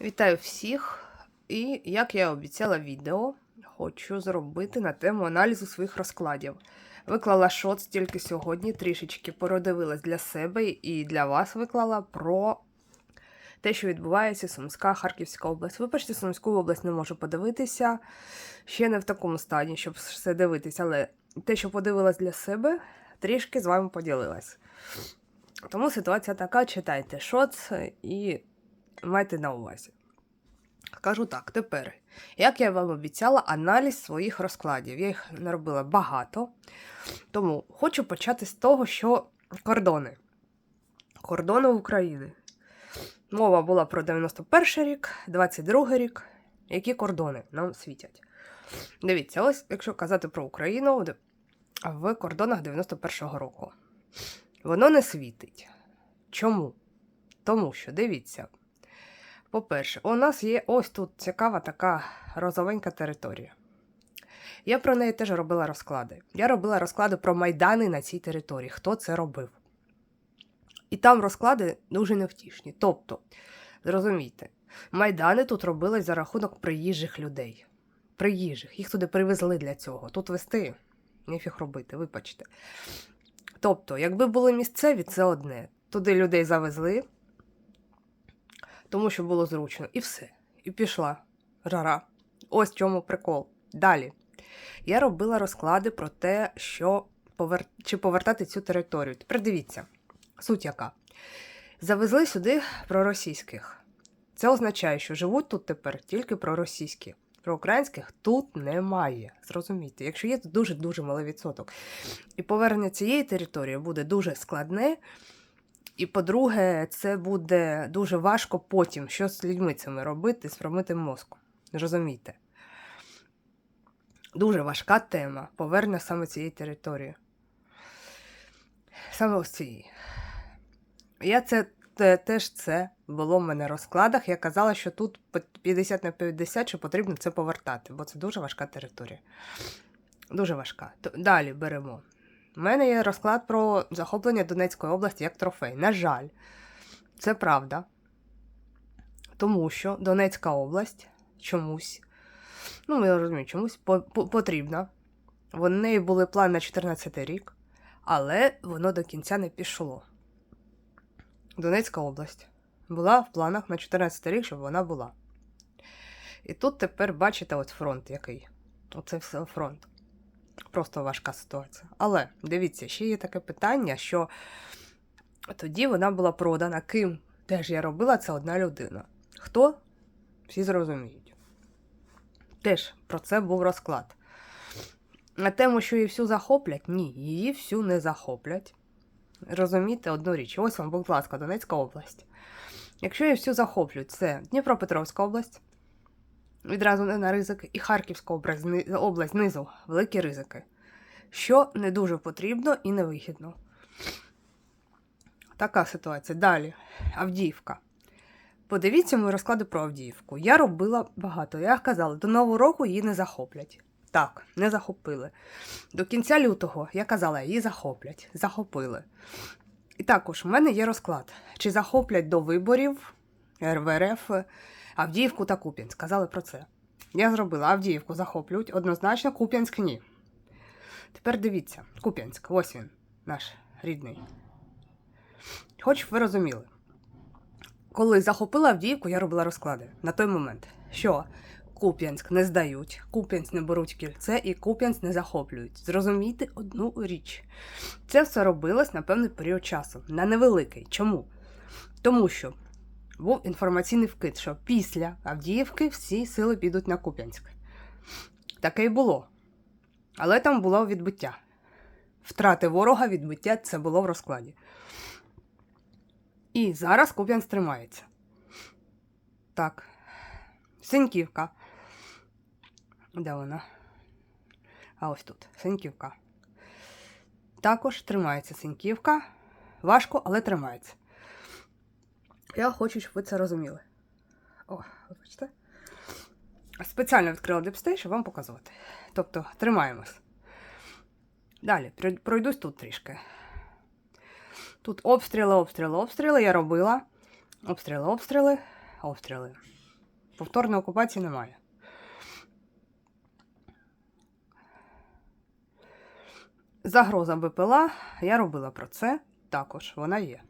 Вітаю всіх! І як я обіцяла відео, хочу зробити на тему аналізу своїх розкладів. Виклала шоц тільки сьогодні, трішечки породивилась для себе і для вас виклала про те, що відбувається Сумська, Харківська область. Вибачте, Сумську область не можу подивитися. Ще не в такому стані, щоб все дивитися, але те, що подивилась для себе, трішки з вами поділилась. Тому ситуація така: читайте шоц і майте на увазі. Кажу так, тепер, як я вам обіцяла, аналіз своїх розкладів. Я їх наробила багато. Тому хочу почати з того, що кордони. Кордони України. Мова була про 91 рік, 22 рік. Які кордони нам світять? Дивіться, ось, якщо казати про Україну, в кордонах 91-го року. Воно не світить. Чому? Тому що, дивіться, по-перше, у нас є ось тут цікава така розовенька територія. Я про неї теж робила розклади. Я робила розклади про майдани на цій території. Хто це робив? І там розклади дуже невтішні. Тобто, зрозумійте, майдани тут робились за рахунок приїжджих людей. Приїжджих. Їх туди привезли для цього. Тут вести ніфіг робити, вибачте. Тобто, якби були місцеві, це одне. Туди людей завезли, тому що було зручно. І все. І пішла жара. Ось в чому прикол. Далі. Я робила розклади про те, що повер... чи повертати цю територію. Тепер дивіться, суть яка. Завезли сюди проросійських. Це означає, що живуть тут тепер тільки проросійські. Про українських тут немає. Зрозумійте, якщо є, то дуже-дуже малий відсоток. І повернення цієї території буде дуже складне. І по-друге, це буде дуже важко потім, що з людьми цими робити, з промитим мозком. Розумієте? Дуже важка тема повернення саме цієї території. Саме ось цієї. Я це те- теж це було в мене в розкладах. Я казала, що тут по 50 на 50, що потрібно це повертати, бо це дуже важка територія. Дуже важка. Далі беремо. У мене є розклад про захоплення Донецької області як трофей. На жаль, це правда. Тому що Донецька область чомусь, ну, я розумію, чомусь по- по- потрібна. В неї були плани на 14 рік, але воно до кінця не пішло. Донецька область була в планах на 14 рік, щоб вона була. І тут тепер бачите от фронт який. Оце все фронт. Просто важка ситуація. Але дивіться, ще є таке питання, що тоді вона була продана. Ким теж я робила, це одна людина. Хто? Всі зрозуміють. Теж про це був розклад. На тему, що її всю захоплять, ні, її всю не захоплять. Розумієте одну річ. Ось вам, будь ласка, Донецька область. Якщо її всю захоплюють, це Дніпропетровська область, відразу не на ризик, і Харківська область, зни- знизу великі ризики, що не дуже потрібно і невигідно. Така ситуація. Далі. Авдіївка. Подивіться мої розклади про Авдіївку. Я робила багато. Я казала, до Нового року її не захоплять. Так, не захопили. До кінця лютого я казала, її захоплять. Захопили. І також в мене є розклад. Чи захоплять до виборів РВРФ Авдіївку та Куп'янськ. Сказали про це. Я зробила Авдіївку захоплюють, однозначно Куп'янськ ні. Тепер дивіться, Куп'янськ, ось він, наш рідний. Хоч ви розуміли. Коли захопила Авдіївку, я робила розклади на той момент, що Куп'янськ не здають, Куп'янськ не беруть кільце і Куп'янськ не захоплюють. Зрозумійте одну річ. Це все робилось на певний період часу, на невеликий. Чому? Тому що був інформаційний вкид, що після Авдіївки всі сили підуть на Куп'янськ. Таке й було. Але там було відбиття. Втрати ворога, відбиття це було в розкладі. І зараз Куп'янськ тримається. Так. Синьківка. Де вона? А ось тут. Синьківка. Також тримається Синьківка. Важко, але тримається. Я хочу, щоб ви це розуміли. О, вибачте. Спеціально відкрила дипстей, щоб вам показувати. Тобто, тримаємось. Далі, пройдусь тут трішки. Тут обстріли, обстріли, обстріли. Я робила. Обстріли, обстріли, обстріли. Повторної окупації немає. Загроза БПЛА, я робила про це також, вона є.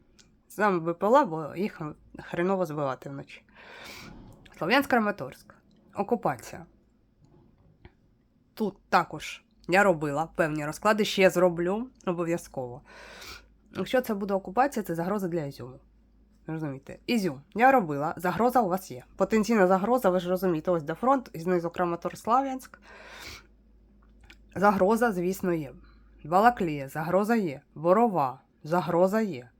Сам БПЛА, бо їх хреново збивати вночі. Слов'янськ Краматорськ. Окупація. Тут також я робила певні розклади, ще зроблю обов'язково. Якщо це буде окупація, це загроза для Ізюму. Розумієте? Ізюм. Я робила, загроза у вас є. Потенційна загроза, ви ж розумієте, ось де фронт, і знизу Краматор Слав'янськ. Загроза, звісно, є. Балаклія, загроза є. Борова, загроза є.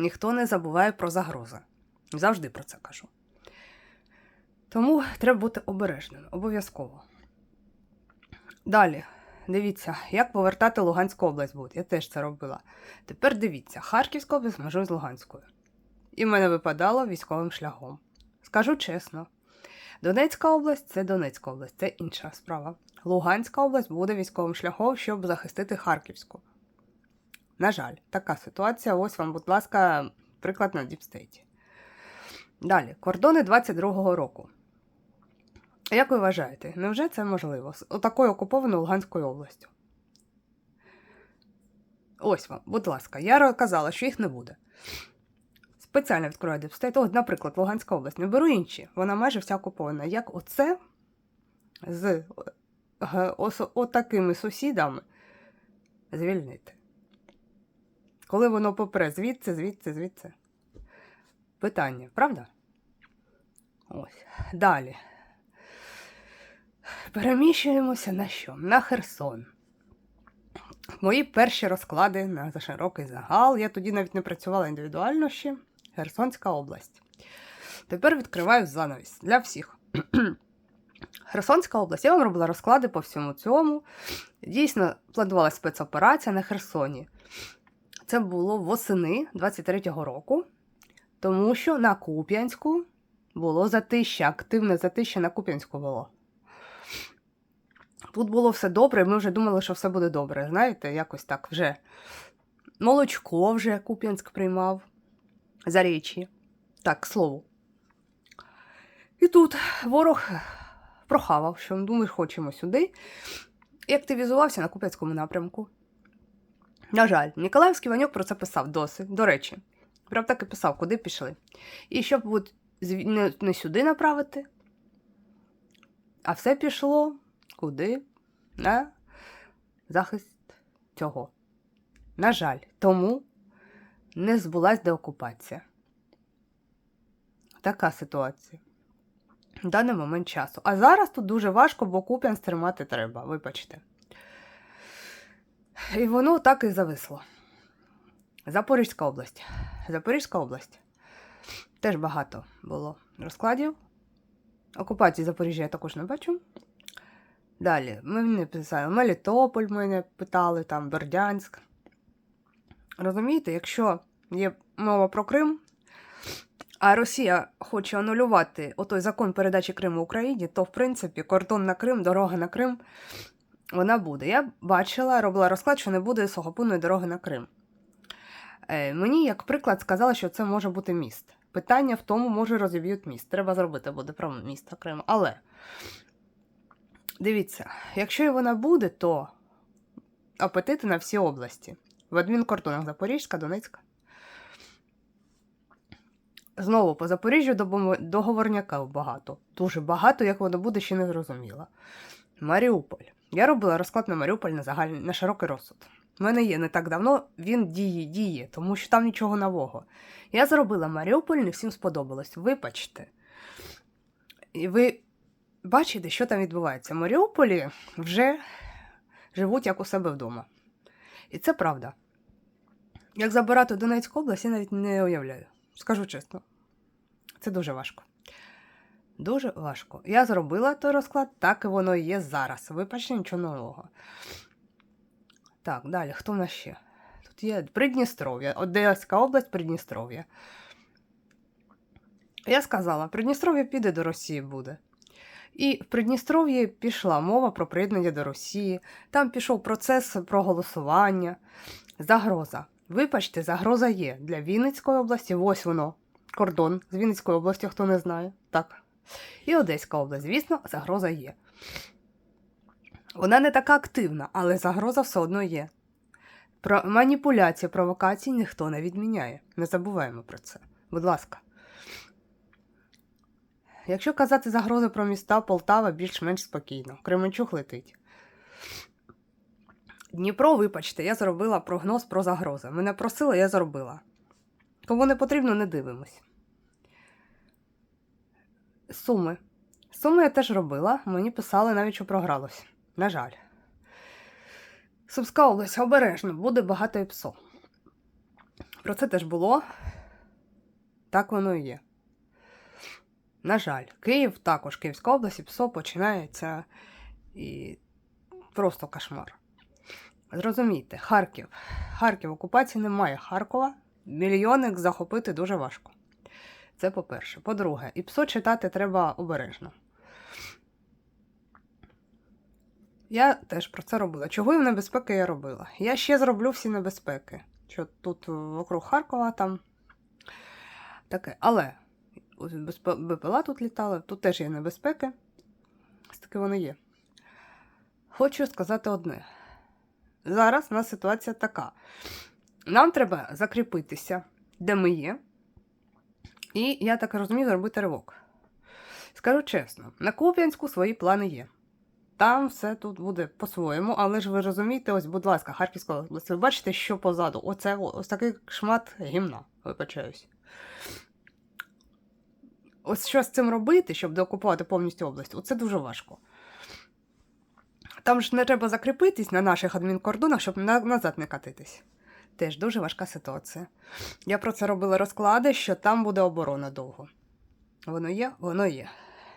Ніхто не забуває про загрози. Завжди про це кажу. Тому треба бути обережним, обов'язково. Далі, дивіться, як повертати Луганську область буде. Я теж це робила. Тепер дивіться, Харківська область межує з Луганською. І в мене випадало військовим шляхом. Скажу чесно, Донецька область це Донецька область, це інша справа. Луганська область буде військовим шляхом, щоб захистити Харківську. На жаль, така ситуація. Ось вам, будь ласка, приклад на Діпстейті. Далі, кордони 22-го року. Як ви вважаєте, невже це можливо з отакою окупованою Луганською областю? Ось вам, будь ласка, я казала, що їх не буде. Спеціально відкриваю Діпстейт. От, наприклад, Луганська область. Не беру інші, вона майже вся окупована. Як оце з е, отакими сусідами звільнити? Коли воно попре звідси, звідси, звідси. Питання, правда? Ось. Далі. Переміщуємося на що? На Херсон. Мої перші розклади на широкий загал. Я тоді навіть не працювала індивідуально ще. Херсонська область. Тепер відкриваю занавіс для всіх. Херсонська область. Я вам робила розклади по всьому цьому. Дійсно, планувалася спецоперація на Херсоні. Це було восени 23-го року, тому що на Куп'янську було затища, активне затища на Куп'янську було. Тут було все добре, ми вже думали, що все буде добре. Знаєте, якось так вже. Молочко вже Куп'янськ приймав за річі. Так, к слову. І тут ворог прохавав, що ну, ми хочемо сюди, і активізувався на Куп'янському напрямку. На жаль, Ніколаївський Ванюк про це писав досить. До речі, прям так і писав, куди пішли. І щоб от не, сюди направити, а все пішло куди? На захист цього. На жаль, тому не збулась деокупація. Така ситуація. В даний момент часу. А зараз тут дуже важко, бо Куп'янськ тримати треба, вибачте. І воно так і зависло. Запорізька область. Запорізька область. Теж багато було розкладів. Окупації Запоріжжя я також не бачу. Далі, ми не писали Мелітополь, мене питали, там Бердянськ. Розумієте, якщо є мова про Крим, а Росія хоче анулювати отой закон передачі Криму Україні, то в принципі кордон на Крим, дорога на Крим, вона буде. Я бачила, робила розклад, що не буде сухопутної дороги на Крим. Е, мені, як приклад, сказали, що це може бути міст. Питання в тому, може розіб'ють міст. Треба зробити буде про місто Крим. Але дивіться, якщо і вона буде, то апетити на всі області. В адмінкордонах Запорізька, Донецька. Знову по Запоріжжю договорняків багато. Дуже багато, як воно буде, ще не зрозуміло. Маріуполь. Я робила розклад на Маріуполь на загальний на широкий розсуд. У мене є не так давно, він діє, діє, тому що там нічого нового. Я зробила Маріуполь, не всім сподобалось. Вибачте. І ви бачите, що там відбувається. В Маріуполі вже живуть як у себе вдома. І це правда. Як забирати Донецьку область, я навіть не уявляю. Скажу чесно. Це дуже важко. Дуже важко. Я зробила той розклад, так і воно є зараз. Вибачте, нічого нового. Так, далі, хто в нас ще? Тут є Придністров'я, Одеська область, Придністров'я. Я сказала, Придністров'я піде до Росії буде. І в Придністров'ї пішла мова про приєднання до Росії. Там пішов процес проголосування. Загроза. Вибачте, загроза є для Вінницької області. Ось воно. Кордон з Вінницькою областю, хто не знає. Так. І Одеська область, звісно, загроза є. Вона не така активна, але загроза все одно є. Про маніпуляції, провокації ніхто не відміняє. Не забуваємо про це. Будь ласка. Якщо казати загрози про міста, Полтава більш-менш спокійно. Кременчук летить. Дніпро, вибачте, я зробила прогноз про загрози. Мене просили, я зробила. Кому не потрібно, не дивимось. Суми. Суми я теж робила, мені писали навіть, що програлось. На жаль. Сумська область обережно, буде багато і псо. Про це теж було. Так воно і є. На жаль, Київ також, Київська область і ПСО починається і просто кошмар. Зрозумійте, Харків. Харків окупації немає. Харкова мільйоник захопити дуже важко. Це по-перше. По-друге, і ПСО читати треба обережно. Я теж про це робила. Чого в небезпеки я робила? Я ще зроблю всі небезпеки. Що тут вокруг Харкова там таке. Але БПЛА тут літали, тут теж є небезпеки. Ось таки вони є. Хочу сказати одне. Зараз у нас ситуація така. Нам треба закріпитися, де ми є. І, я так розумію, зробити ривок. Скажу чесно, на Куп'янську свої плани є. Там все тут буде по-своєму, але ж ви розумієте, ось, будь ласка, Харківська область, ви бачите, що позаду? Оце ось такий шмат гімна, вибачаюсь. Ось що з цим робити, щоб деокупувати повністю область, оце дуже важко. Там ж не треба закріпитись на наших адмінкордонах, щоб на- назад не катитись. Теж дуже важка ситуація. Я про це робила розклади, що там буде оборона довго. Воно є, воно є.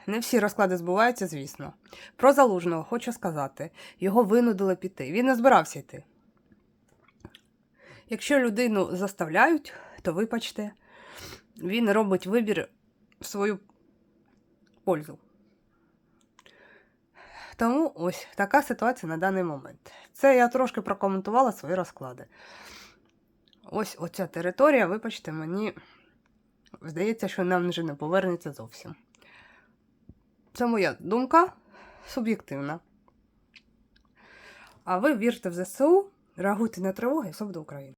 Не всі розклади збуваються, звісно. Про залужного хочу сказати: його винудили піти. Він не збирався йти. Якщо людину заставляють, то вибачте, він робить вибір в свою пользу. Тому ось така ситуація на даний момент. Це я трошки прокоментувала свої розклади. Ось оця територія, вибачте, мені здається, що нам вже не повернеться зовсім. Це моя думка суб'єктивна. А ви вірте в ЗСУ, реагуйте на тривоги, і все буде Україна.